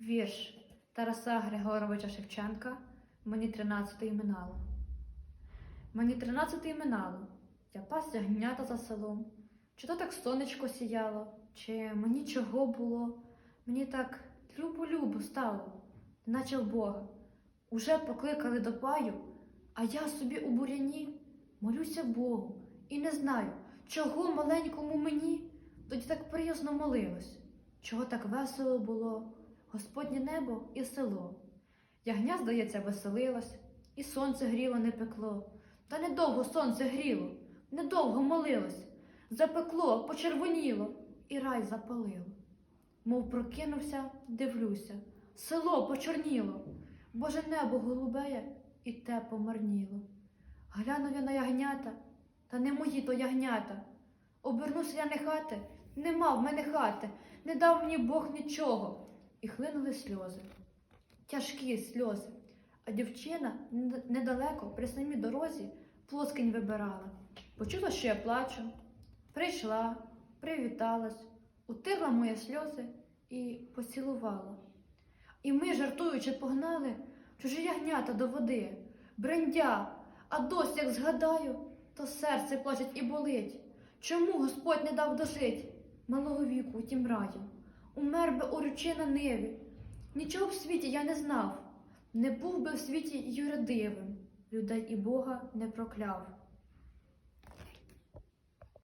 Вірш Тараса Григоровича Шевченка Мені тринадцятий минало. Мені тринадцятий минало, я пас ягнята за селом. Чи то так сонечко сіяло, чи мені чого було? Мені так любо-любо стало, наче в Бога. Уже покликали до паю, а я собі у буряні молюся Богу і не знаю, чого маленькому мені тоді так приязно молилось, чого так весело було, Господнє небо і село. Ягня, здається, веселилась, і сонце гріло не пекло. Та недовго сонце гріло, недовго молилось, запекло, почервоніло, і рай запалило. Мов прокинувся, дивлюся, село почорніло, Боже небо голубеє і те помарніло. Глянув я на ягнята, та не мої то ягнята. Обернуся я не хати, нема в мене хати, не дав мені Бог нічого. І хлинули сльози, тяжкі сльози. А дівчина недалеко, при самій дорозі, плоскінь вибирала. Почула, що я плачу. Прийшла, привіталась, утирла мої сльози і поцілувала. І ми, жартуючи, погнали чужі ягнята до води, брендя, а досі, як згадаю, то серце плачеть і болить. Чому Господь не дав дожить малого віку у тім раю? Умер би оручи на ниві. Нічого в світі я не знав, не був би в світі юродивим, людей і Бога не прокляв.